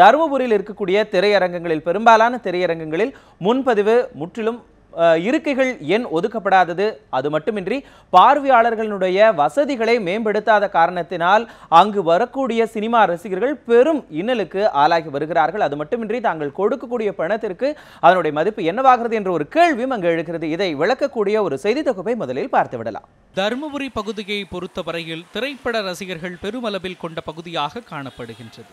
தருமபுரியில் இருக்கக்கூடிய திரையரங்கங்களில் பெரும்பாலான திரையரங்கங்களில் முன்பதிவு முற்றிலும் இருக்கைகள் எண் ஒதுக்கப்படாதது. அது மட்டுமின்றி பார்வையாளர்களுடைய வசதிகளை மேம்படுத்தாத காரணத்தினால் அங்கு வரக்கூடிய சினிமா ரசிகர்கள் பெரும் இன்னலுக்கு ஆளாகி வருகிறார்கள். அது மட்டுமின்றி தாங்கள் கொடுக்கக்கூடிய பணத்திற்கு அதனுடைய மதிப்பு என்னவாகிறது என்ற ஒரு கேள்வியும் அங்கு எழுகிறது. இதை விளக்கக்கூடிய ஒரு செய்தி தொகுப்பை முதலில் பார்த்து விடலாம். தருமபுரி பகுதியை பொறுத்தவரையில் திரைப்பட ரசிகர்கள் பெருமளவில் கொண்ட பகுதியாக காணப்படுகின்றது.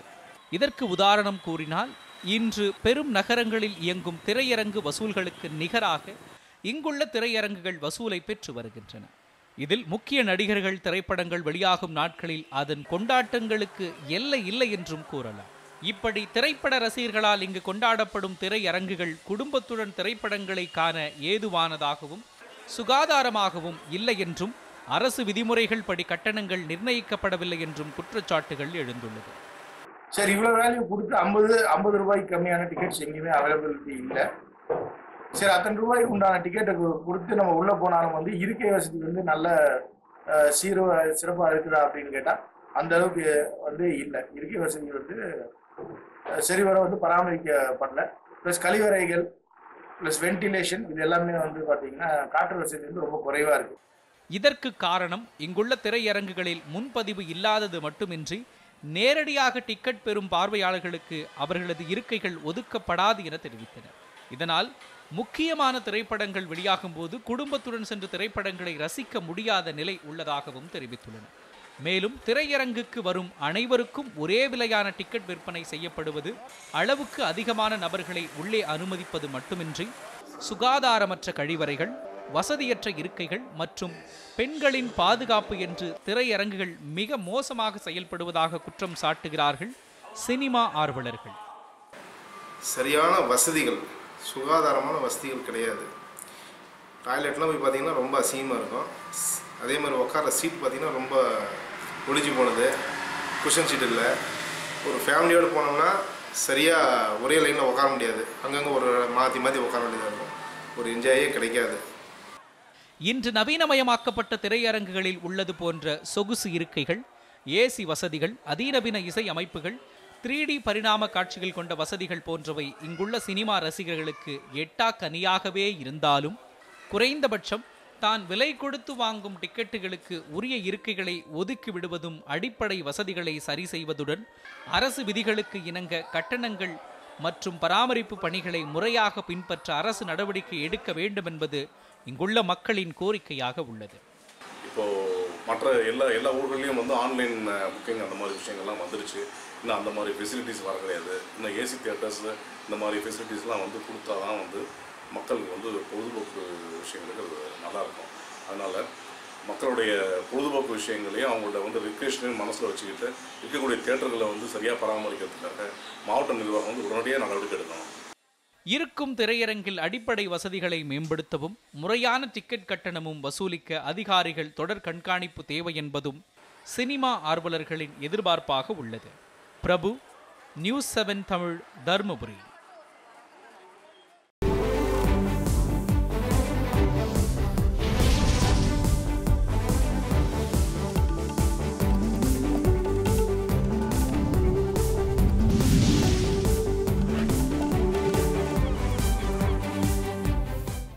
இதற்கு உதாரணம் கூறினால் இன்று பெரும் நகரங்களில் இயங்கும் திரையரங்கு வசூல்களுக்கு நிகராக இங்குள்ள திரையரங்குகள் வசூலை பெற்று வருகின்றன. இதில் முக்கிய நடிகர்கள் திரைப்படங்கள் வெளியாகும் நாட்களில் அதன் கொண்டாட்டங்களுக்கு எல்லை இல்லை என்றும் கூறலாம். இப்படி திரைப்பட ரசிகர்களால் இங்கு கொண்டாடப்படும் திரையரங்குகள் குடும்பத்துடன் திரைப்படங்களை காண ஏதுவானதாகவும் சுகாதாரமாகவும் இல்லை என்றும் அரசு விதிமுறைகள் படி கட்டணங்கள் நிர்ணயிக்கப்படவில்லை என்றும் குற்றச்சாட்டுகள் எழுந்துள்ளது. சரி இவ்வளோ வேல்யூ கொடுத்து ஐம்பது ஐம்பது ரூபாய்க்கு கம்மியான டிக்கெட்ஸ் எங்கேயுமே அவைலபிலிட்டி இல்லை. சரி அத்தனை ரூபாய்க்கு உண்டான டிக்கெட்டை கொடுத்து நம்ம உள்ளே போனாலும் வந்து இருக்கை வசதி வந்து நல்ல சீரோ சிறப்பாக இருக்குதா அப்படின்னு கேட்டால் அந்த அளவுக்கு வந்து இல்லை. இருக்கை வசதி வந்து சரிவர வந்து பராமரிக்கப்படல. ப்ளஸ் கழிவறைகள் ப்ளஸ் வென்டிலேஷன் இது எல்லாமே வந்து பார்த்தீங்கன்னா காற்று வசதி வந்து ரொம்ப குறைவாக இருக்குது இதற்கு காரணம் இங்குள்ள திரையரங்குகளில் முன்பதிவு இல்லாதது மட்டுமின்றி நேரடியாக டிக்கெட் பெறும் பார்வையாளர்களுக்கு அவர்களது இருக்கைகள் ஒதுக்கப்படாது என தெரிவித்தனர். இதனால் முக்கியமான திரைப்படங்கள் வெளியாகும் போது குடும்பத்துடன் சென்று திரைப்படங்களை ரசிக்க முடியாத நிலை உள்ளதாகவும் தெரிவித்துள்ளனர் மேலும் திரையரங்குக்கு வரும் அனைவருக்கும் ஒரே விலையான டிக்கெட் விற்பனை செய்யப்படுவது அளவுக்கு அதிகமான நபர்களை உள்ளே அனுமதிப்பது மட்டுமின்றி சுகாதாரமற்ற கழிவறைகள் வசதியற்ற இருக்கைகள் மற்றும் பெண்களின் பாதுகாப்பு என்று திரையரங்குகள் மிக மோசமாக செயல்படுவதாக குற்றம் சாட்டுகிறார்கள் சினிமா ஆர்வலர்கள். சரியான வசதிகள் சுகாதாரமான வசதிகள் கிடையாது. டாய்லெட்லாம் போய் பார்த்தீங்கன்னா ரொம்ப அசிங்கமாக இருக்கும். அதே மாதிரி உட்கார சீட் பார்த்தீங்கன்னா ரொம்ப ஒளிஞ்சு போனது. குஷன் சீட் இல்லை. ஒரு ஃபேமிலியோடு போனோம்னா சரியாக ஒரே லைனில் உட்கார முடியாது. அங்கங்கே ஒரு மாற்றி மாற்றி உட்கார வேண்டியதாக இருக்கும். ஒரு என்ஜாயே கிடைக்காது. இன்று நவீனமயமாக்கப்பட்ட திரையரங்குகளில் உள்ளது போன்ற சொகுசு இருக்கைகள் ஏசி வசதிகள் அதிநவீன இசை அமைப்புகள் த்ரீ டி பரிணாம காட்சிகள் கொண்ட வசதிகள் போன்றவை இங்குள்ள சினிமா ரசிகர்களுக்கு எட்டா கனியாகவே இருந்தாலும் குறைந்தபட்சம் தான் விலை கொடுத்து வாங்கும் டிக்கெட்டுகளுக்கு உரிய இருக்கைகளை ஒதுக்கி விடுவதும் அடிப்படை வசதிகளை சரி செய்வதுடன் அரசு விதிகளுக்கு இணங்க கட்டணங்கள் மற்றும் பராமரிப்பு பணிகளை முறையாக பின்பற்ற அரசு நடவடிக்கை எடுக்க வேண்டும் என்பது இங்குள்ள மக்களின் கோரிக்கையாக உள்ளது. இப்போ மற்ற எல்லா எல்லா ஊர்கள்லையும் வந்து ஆன்லைன் புக்கிங் அந்த மாதிரி விஷயங்கள்லாம் வந்துருச்சு. இன்னும் அந்த மாதிரி ஃபெசிலிட்டிஸ் வர கிடையாது. இன்னும் ஏசி தியேட்டர்ஸில் இந்த மாதிரி ஃபெசிலிட்டிஸ்லாம் வந்து கொடுத்தா தான் வந்து மக்களுக்கு வந்து பொழுதுபோக்கு விஷயங்களுக்கு அது நல்லாயிருக்கும் அதனால் மக்களுடைய பொழுதுபோக்கு விஷயங்களையும் அவங்களோட வந்து ரிக்ரேஷனையும் மனசில் வச்சுக்கிட்டு இருக்கக்கூடிய தேட்டர்களை வந்து சரியாக பராமரிக்கிறதுக்காக மாவட்ட நிர்வாகம் வந்து உடனடியாக நடவடிக்கை எடுக்கணும். இருக்கும் திரையரங்கில் அடிப்படை வசதிகளை மேம்படுத்தவும் முறையான டிக்கெட் கட்டணமும் வசூலிக்க அதிகாரிகள் தொடர் கண்காணிப்பு தேவை என்பதும் சினிமா ஆர்வலர்களின் எதிர்பார்ப்பாக உள்ளது. Prabhu news seven Tamil Dharmapuri.